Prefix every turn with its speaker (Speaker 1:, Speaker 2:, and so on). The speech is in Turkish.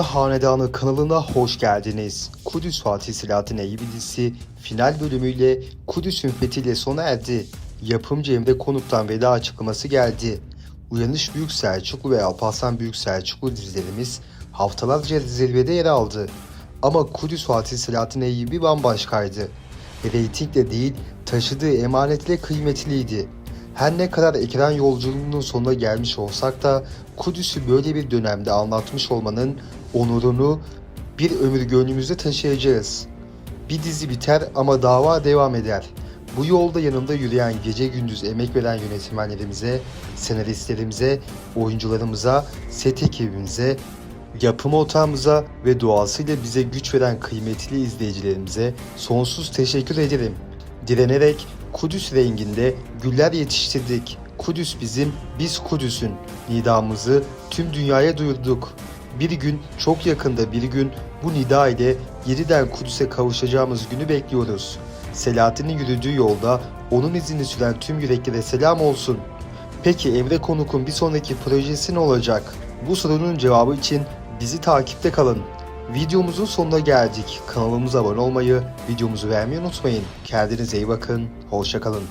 Speaker 1: Hanedanı kanalına hoş geldiniz. Kudüs Fatih Selahattin Eyyubi dizisi final bölümüyle Kudüs'ün fethiyle sona erdi. Yapımcı Emre Konuk'tan veda açıklaması geldi. Uyanış Büyük Selçuklu ve Alparslan Büyük Selçuklu dizilerimiz haftalarca zirvede yer aldı. Ama Kudüs Fatih Selahattin Eyyubi bambaşkaydı. Reytingle değil, taşıdığı emanetle kıymetliydi. Her ne kadar ekran yolculuğunun sonuna gelmiş olsak da Kudüs'ü böyle bir dönemde anlatmış olmanın onurunu bir ömür gönlümüzde taşıyacağız. Bir dizi biter ama dava devam eder. Bu yolda yanında yürüyen gece gündüz emek veren yönetmenlerimize, senaristlerimize, oyuncularımıza, set ekibimize, yapım ortağımıza ve doğasıyla bize güç veren kıymetli izleyicilerimize sonsuz teşekkür ederim. Direnerek Kudüs renginde güller yetiştirdik. Kudüs bizim, biz Kudüs'ün nidamızı tüm dünyaya duyurduk. Bir gün, çok yakında bir gün bu nida ile yeniden Kudüs'e kavuşacağımız günü bekliyoruz. Selahattin'in yürüdüğü yolda onun izini süren tüm yüreklere selam olsun. Peki Emre Konuk'un bir sonraki projesi ne olacak? Bu sorunun cevabı için bizi takipte kalın. Videomuzun sonuna geldik. Kanalımıza abone olmayı, videomuzu beğenmeyi unutmayın. Kendinize iyi bakın. Hoşçakalın.